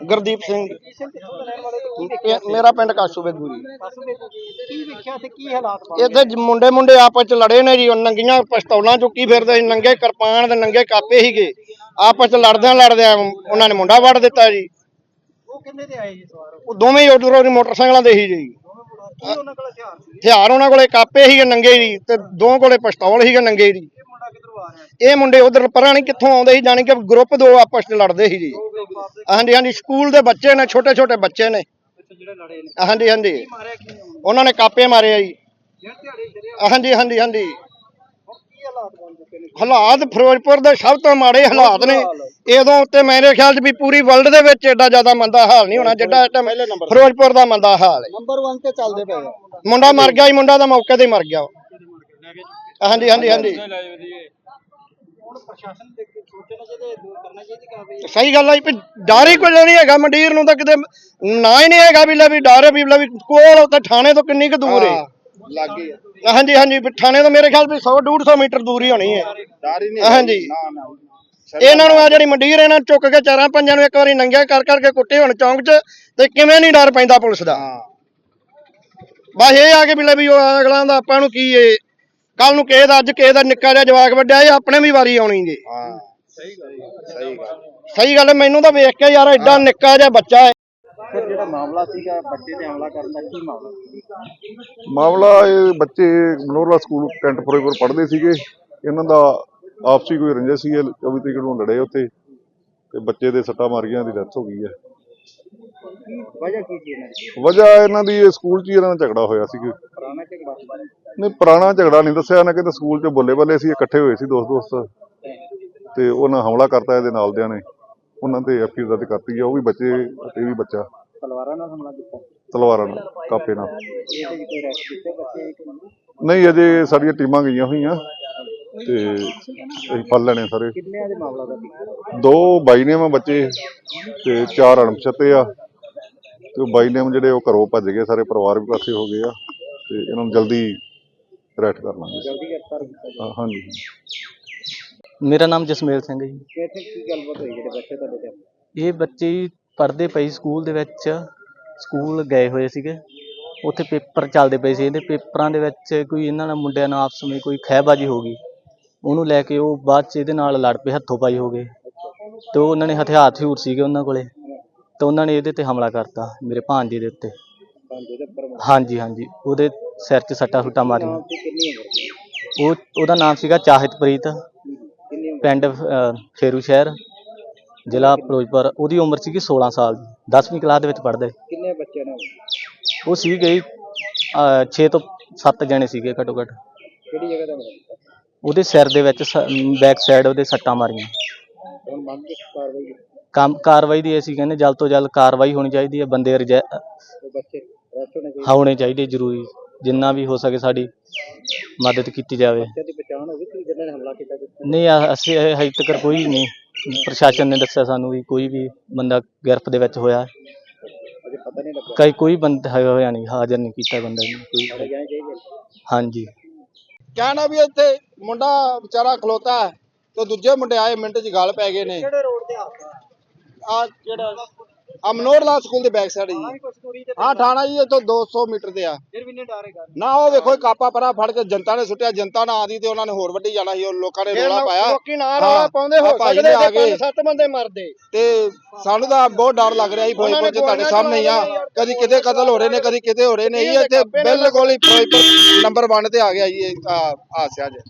ਗੁਰਦੀਪ ਸਿੰਘ। ਦਾ ਮੇਰਾ ਪਿੰਡ ਕਾਸੂ ਬੇਗੂ ਜੀ ਬਸ ਵਿੱਚ ਕੀ ਵੇਖਿਆ ਤੇ ਕੀ ਹਾਲਾਤ ਇੱਥੇ ਜ- ਮੁੰਡੇ ਮੁੰਡੇ ਆਪਸ ਚ ਲੜੇ ਨੇ ਜੀ ਉਹ ਨੰਗੀਆਂ ਪਿਸਤੌਲਾਂ ਚੁੱਕੀ ਫਿਰਦੇ ਸੀ ਨੰਗੇ ਕਿਰਪਾਨ ਤੇ ਨੰਗੇ ਕਾਪੇ ਸੀਗੇ। ਆਪਸ ਚ ਲੜਦਿਆਂ ਲੜਦਿਆਂ ਉਹਨਾਂ ਨੇ ਮੁੰਡਾ ਵੜ ਦਿੱਤਾ ਜੀ। ਉਹ ਕਿੰਨੇ ਤੇ ਆਏ ਜੀ ਸਵਾਰ? ਉਹ ਦੋਵੇਂ ਹੀ ਉਧਰੋਂ ਮੋਟਰਸਾਈਕਲਾਂ ਦੇ ਸੀ ਜੀ। ਦੋਵੇਂ ਮੁੰਡਾ ਕੀ ਉਹਨਾਂ ਕੋਲ ਹਥਿਆਰ ਸੀ? ਹਥਿਆਰ ਉਹਨਾਂ ਕੋਲੇ ਕਾਪੇ ਸੀਗੇ ਨੰਗੇ ਜੀ ਤੇ ਦੋ ਕੋਲੇ ਪਿਸਤੌਲ ਸੀਗੇ ਨੰਗੇ ਜੀ। ਇਹ ਇਹ ਮੁੰਡੇ ਉਧਰ ਪਰਾਂ ਨਹੀਂ ਕਿੱਥੋਂ ਆਉਂਦੇ ਸੀ ਜਾਣੀ ਕਿ ਗਰੁੱਪ ਦੋ ਆਪਸ ਚ ਲੜਦੇ ਸੀ ਜੀ। ਹਾਂਜੀ ਹਾਂਜੀ ਸਕੂਲ ਦੇ ਬੱਚੇ ਨੇ ਛੋਟੇ ਛੋਟੇ ਬੱਚੇ ਨੇ। ਹਾਂਜੀ ਹਾਂਜੀ। ਉਹਨੇ ਨੇ ਕਾਪੇ ਮਾਰੇ ਆ ਜੀ। ਹਾਂਜੀ ਹਾਂਜੀ ਹਾਂਜੀ। ਹਾਲਾਤ ਫਿਰੋਜ਼ਪੁਰ ਦੇ ਸਭ ਤੋਂ ਮਾੜੇ ਹਾਲਾਤ ਨੇ। ਇਦੋਂ ਉੱਤੇ ਮੇਰੇ ਖਿਆਲ 'ਚ ਵੀ ਪੂਰੀ ਵਰਲਡ ਦੇ ਵਿੱਚ ਐਡਾ ਜ਼ਿਆਦਾ ਮੰਦਾ ਹਾਲ ਨਹੀਂ ਹੋਣਾ ਜਿੱਡਾ ਟਾਈਮ ਫਿਰੋਜ਼ਪੁਰ ਦਾ ਮੰਦਾ ਹਾਲ ਹੈ। ਨੰਬਰ 1 ਤੇ ਚੱਲਦੇ ਪਏ ਮੁੰਡਾ ਮਰ ਗਿਆ ਜੀ ਮੁੰਡਾ ਦਾ ਮੌਕੇ ਤੇ ਹੀ ਮਰ ਗਿਆ। ਹਾਂਜੀ ਹਾਂਜੀ ਹਾਂਜੀ। ਹੁਣ ਪ੍ਰਸ਼ਾਸਨ ਦੇ ਕੇ ਸੋਚਣਾ ਚਾਹੀਦਾ ਦੂਰ ਕਰਨਾ ਚਾਹੀਦਾ ਕਾਰਵਾਈ ਸਹੀ ਗੱਲ ਹੈ ਜੀ ਵੀ ਡਰ ਹੀ ਕੋਈ ਨਹੀਂ ਹੈਗਾ ਮੰਡੀਰ ਨੂੰ ਤਾਂ ਕਿਤੇ ਨਾ ਹੀ ਨਹੀਂ ਹੈਗਾ ਵੀ ਲੈ ਵੀ ਡਰ ਹੈ ਵੀ ਲੈ ਵੀ ਕੋਲ ਉੱਤੇ ਥਾਣੇ ਤੋਂ ਕਿੰਨੀ ਕੁ ਦੂਰ ਹੈ ਲੱਗੇ ਹਾਂਜੀ ਹਾਂਜੀ ਵੀ ਥਾਣੇ ਤੋਂ ਮੇਰੇ ਖਿਆਲ ਵੀ 100 150 ਮੀਟਰ ਦੂਰ ਹੀ ਹੋਣੀ ਹੈ ਡਰ ਹੀ ਹਾਂਜੀ। ਨਾ ਨਾ। ਇਹਨਾਂ ਨੂੰ ਆ ਜਿਹੜੀ ਮੰਡੀਰ ਇਹਨਾਂ ਨੂੰ ਚੁੱਕ ਕੇ ਚਾਰਾਂ ਪੰਜਾਂ ਨੂੰ ਇੱਕ ਵਾਰੀ ਨੰਗਿਆ ਕਰ ਕਰਕੇ ਕੁੱਟੇ ਹੁਣ ਚੌਂਕ 'ਚ ਤੇ ਕਿਵੇਂ ਨਹੀਂ ਡਰ ਪੈਂਦਾ ਪੁਲਿਸ ਦਾ। ਬਸ ਇਹ ਆ ਕੇ ਵੀ ਲੈ ਵੀ ਉਹ ਅਗਲਾਂ ਦਾ ਆਪਾਂ ਨੂੰ ਕੀ ਏ ਕੱਲ ਨੂੰ ਕਿਸੇ ਦਾ ਅੱਜ ਕਿਸੇ ਦਾ ਨਿੱਕਾ ਜਿਹਾ ਜਵਾਕ ਵੱਡਿਆ ਇਹ ਆਪਣੇ ਵੀ ਵਾਰੀ ਆਉਣੀ ਜੇ। ਹਾਂ। ਸਹੀ ਗੱਲ ਸਹੀ ਗੱਲ ਸਹੀ ਗੱਲ ਮੈਨੂੰ ਤਾਂ ਵੇਖ ਕੇ ਯਾਰ ਐਡਾ ਨਿੱਕਾ ਜਿਹਾ ਬੱਚਾ ਹੈ। ਫਿਰ ਜਿਹੜਾ ਮਾਮਲਾ ਸੀਗਾ ਬੱਚੇ ਤੇ ਹਮਲਾ ਕਰਨ ਦਾ ਕੀ ਮਾਮਲਾ? ਸੀ ਮਾਮਲਾ ਇਹ ਬੱਚੇ ਮਨੋਰਲਾ ਸਕੂਲ ਕੈਂਟ ਫਿਰੋਜ਼ਪੁਰ ਪੜ੍ਹਦੇ ਸੀਗੇ। ਇਹਨਾਂ ਦਾ ਆਪਸੀ ਕੋਈ ਰੰਜਿਸ਼ ਸੀ ਇਹ 24 ਤਰੀਕ ਨੂੰ ਲੜੇ ਉੱਥੇ ਤੇ ਬੱਚੇ ਦੇ ਸੱਟਾਂ ਮਾਰੀਆਂ ਦੀ ਡੈਥ ਹੋ ਗਈ ਹੈ। ਵਜ੍ਹਾ ਕੀ ਸੀ ਇਹਨਾਂ ਦੀ? ਵਜ੍ਹਾ ਇਹਨਾਂ ਦੀ ਇਹ ਸਕੂਲ 'ਚ ਹੀ ਇਹਨਾਂ ਦਾ ਝਗੜਾ ਹੋਇਆ ਸੀ ਪੁਰਾਣਾ ਝਗੜਾ ਨਹੀਂ ਪੁਰਾਣਾ ਝਗੜਾ ਨਹੀਂ ਦੱਸਿਆ ਇਹਨਾਂ ਕਹਿੰਦੇ ਸਕੂਲ 'ਚ ਬੱਲੇ ਬੱਲੇ ਸੀ ਇਕੱਠੇ ਹੋਏ ਸੀ ਦੋਸਤ ਦੋਸਤ। ਤੇ ਉਹਨਾਂ ਹਮਲਾ ਕਰਤਾ ਇਹਦੇ ਨਾਲ ਦਿਆਂ ਨੇ। ਉਹਨਾਂ ਤੇ ਐਫਆਈਆਰ ਦਰਜ ਕਰਤੀ ਆ ਉਹ ਵੀ ਬੱਚੇ ਤੇ ਇਹ ਵੀ ਬੱਚਾ। ਤਲਵਾਰਾਂ ਨਾਲ ਹਮਲਾ ਕੀਤਾ? ਤਲਵਾਰਾਂ ਨਾਲ ਕਾਪੇ ਨਾਲ। ਇਹ ਤੇ ਕੋਈ ਰੈਸਟ ਕੀਤੇ ਬੱਚੇ ਇੱਕ ਬੰਦੇ? ਨਹੀਂ ਅਜੇ ਸਾਡੀਆਂ ਟੀਮਾਂ ਗਈਆਂ ਹੋਈਆਂ। ਤੇ ਅਸੀਂ ਫੜ ਲੈਣੇ ਸਾਰੇ। ਕਿੰਨਿਆਂ ਦੇ ਮਾਮਲਾ ਦਾ? ਸੀ ਦੋ ਬਾਈ ਨੇਮ ਆ ਬੱਚੇ ਤੇ ਚਾਰ ਅਣਪਛਾਤੇ ਆ। ਤੇ ਉਹ ਬਾਈ ਨੇਮ ਜਿਹੜੇ ਉਹ ਘਰੋਂ ਭੱਜ ਗਏ ਸਾਰੇ ਪਰਿਵਾਰ ਵੀ ਪਾਸੇ ਹੋ ਗਏ ਆ ਤੇ ਇਹਨਾਂ ਨੂੰ ਜਲਦੀ ਰੈਟ ਕਰ ਲਾਂਗੇ। ਜਲਦੀ ਗ੍ਰਿਫਤਾਰ ਕੀਤਾ ਜਾਵੇ ਹਾਂ, ਹਾਂਜੀ ਮੇਰਾ ਨਾਮ ਜਸਮੇਲ ਸਿੰਘ ਹੈ ਜੀ। ਕਿੱਥੇ ਕੀ ਗੱਲਬਾਤ ਹੋਈ ਜਿਹੜੇ ਬੱਚੇ ਤੁਹਾਡੇ ਤੇ? ਇਹ ਬੱਚੇ ਪੜ੍ਹਦੇ ਪਏ ਸਕੂਲ ਦੇ ਵਿੱਚ ਸਕੂਲ ਗਏ ਹੋਏ ਸੀਗੇ। ਉੱਥੇ ਪੇਪਰ ਚੱਲਦੇ ਪਏ ਸੀ ਇਹਦੇ ਪੇਪਰਾਂ ਦੇ ਵਿੱਚ ਕੋਈ ਇਹਨਾਂ ਨਾਲ ਮੁੰਡਿਆਂ ਨਾਲ ਆਪਸ ਵਿੱਚ ਕੋਈ ਖਹਿਬਾਜ਼ੀ ਹੋ ਗਈ। ਉਹਨੂੰ ਲੈ ਕੇ ਉਹ ਬਾਅਦ ਚ ਇਹਦੇ ਨਾਲ ਲੜ ਪਏ ਹੱਥੋਂ ਪਾਈ ਹੋ ਗਏ। ਤੇ ਉਹ ਉਹਨਾਂ ਨੇ ਹਥਿਆਰ ਹਥਿਊਰ ਸੀਗੇ ਉਹਨਾਂ ਕੋਲੇ। ਤੇ ਉਹਨਾਂ ਨੇ ਇਹਦੇ ਤੇ ਹਮਲਾ ਕਰਤਾ ਮੇਰੇ ਭਾਂਜੇ ਦੇ ਉੱਤੇ। ਪੰਜ ਦੇ ਉੱਪਰ ਹਾਂਜੀ ਹਾਂਜੀ ਉਹਦੇ ਸਿਰ 'ਚ ਸੱਟਾਂ ਸੁੱਟਾਂ ਮਾਰੀਆਂ। ਤੇ ਕਿੰਨੀ ਉਮਰ ਸੀ? ਉਹ ਉਹਦਾ ਨਾਮ ਸੀਗਾ ਚਾਹਿਤਪ੍ਰੀਤ ਕਿੰਨੀ ਉਮਰ ਪਿੰਡ ਅਹ, ਫੇਰੂ ਸ਼ਹਿਰ ਜ਼ਿਲ੍ਹਾ ਫਿਰੋਜ਼ਪੁਰ। ਉਹਦੀ ਉਮਰ ਸੀਗੀ 16 ਸਾਲ ਦੀ 10ਵੀਂ ਕਲਾਸ ਦੇ ਵਿੱਚ ਪੜ੍ਹਦਾ। ਸੀ ਕਿੰਨੇ ਬੱਚੇ ਨੇ ਉਹ? ਸੀਗੇ 6 ਤੋਂ 7 ਜਣੇ ਸੀਗੇ ਘੱਟੋ ਘੱਟ। ਕਿਹੜੀ ਜਗ੍ਹਾ ਦਾ ਉਹਦੇ ਸਿਰ ਦੇ ਵਿੱਚ ਬੈਕ ਸਾਈਡ ਉਹਦੇ ਸੱਟਾਂ ਮਾਰੀਆਂ। ਹੁਣ ਮੰਗ ਦੀ ਕਾਰਵਾਈ ਕੀਤੀ। ਕੰਮ ਕਾਰਵਾਈ ਦੀ ਅਸੀਂ ਕਹਿੰਦੇ ਜਲਦ ਤੋਂ ਜਲਦ ਕਾਰਵਾਈ ਹੋਣੀ ਚਾਹੀਦੀ ਹੈ ਬੰਦੇ ਰਜੈ ਬੱਚੇ ਹੋਣੇ ਚਾਹੀਦੇ ਹੋਣੇ ਚਾਹੀਦੇ ਜ਼ਰੂਰੀ ਜਿੰਨਾ ਵੀ ਹੋ ਸਕੇ ਸਾਡੀ ਮਦਦ ਕੀਤੀ ਜਾਵੇ। ਬੱਚੇ ਦੀ ਪਛਾਣ ਹੋ ਗਈ ਕਿ ਜਿਹਨਾਂ ਨੇ ਹਮਲਾ ਕੀਤਾ ਕਿੱਥੇ ਨਹੀਂ ਅਸੀਂ ਇਹ ਹਜੇ ਤੱਕ ਕੋਈ ਨਹੀਂ ਪ੍ਰਸ਼ਾਸਨ ਨੇ ਦੱਸਿਆ ਸਾਨੂੰ ਵੀ ਕੋਈ ਵੀ ਬੰਦਾ ਗਿਰਫ ਦੇ ਵਿੱਚ ਹੋਇਆ। ਅਜੇ ਪਤਾ ਨਹੀਂ ਲੱਗਾ। ਕਈ ਕੋਈ ਬੰਦਾ ਹੋਇਆ ਨਹੀਂ ਹਾਜ਼ਰ ਨਹੀਂ ਕੀਤਾ ਬੰਦਾ ਨੇ ਕੋਈ। ਜਾਣੇ ਚਾਹੀਦੇ ਹਾਂਜੀ। ਕਹਿਣਾ ਵੀ ਇੱਥੇ ਮੁੰਡਾ ਵਿਚਾਰਾ ਖਲੋਤਾ ਹੈ ਤੇ ਦੂਜੇ ਮੁੰਡੇ ਆਏ ਮਿੰਟ 'ਚ ਗੱਲ ਪੈ ਗਏ ਨੇ। ਕਿਹੜੇ ਰੋਡ ਆ ਜਿਹੜਾ ਅਮਨੋਰਲਾ ਸਕੂਲ ਦੇ ਬੈਕ ਸਾਈਡ ਜੀ। ਤੇ ਹਾਂ ਠਾਣਾ ਜੀ ਇੱਥੋਂ 200 ਮੀਟਰ ਤੇ ਆ। ਫਿਰ ਵੀ ਡਰੇਗਾ ਨਾ ਉਹ ਵੇਖੋ ਕਾਪਾ ਪਰਾ ਫੜ ਕੇ ਜਨਤਾ ਨੇ ਸੁੱਟਿਆ ਜਨਤਾ ਨਾ ਆਦੀ ਤੇ ਉਹਨਾਂ ਨੇ ਹੋਰ ਵੱਡੀ ਜਾਣਾ ਸੀ ਉਹ ਲੋਕਾਂ ਨੇ ਰੋਲਾ ਪਾਇਆ। ਲੋਕੀ ਨਾ ਰੋਲਾ ਪਾਉਂਦੇ ਹੋ ਸਕਦੇ ਆ ਗਏ ਸੱਤ ਬੰਦੇ ਮਰਦੇ। ਤੇ ਸਾਨੂੰ ਤਾਂ ਬਹੁਤ ਡਰ ਲੱਗ ਰਿਹਾ ਸੀ ਫਿਰੋਜ਼ਪੁਰ ਚ ਤੁਹਾਡੇ ਸਾਹਮਣੇ ਹੀ ਆ। ਕਦੀ ਕਿਤੇ ਕਤਲ ਹੋ ਰਹੇ ਨੇ ਕਦੀ ਕਿਤੇ ਹੋ ਰਹੇ ਨੇ ਇਹ ਇੱਥੇ ਬਿਲਕੁਲ ਹੀ ਫਿਰੋਜ਼ਪੁਰ ਨੰਬਰ 1 ਤੇ ਆ ਗਿਆ ਜੀ ਇਹ ਹਾਸਿਆ ਜੇ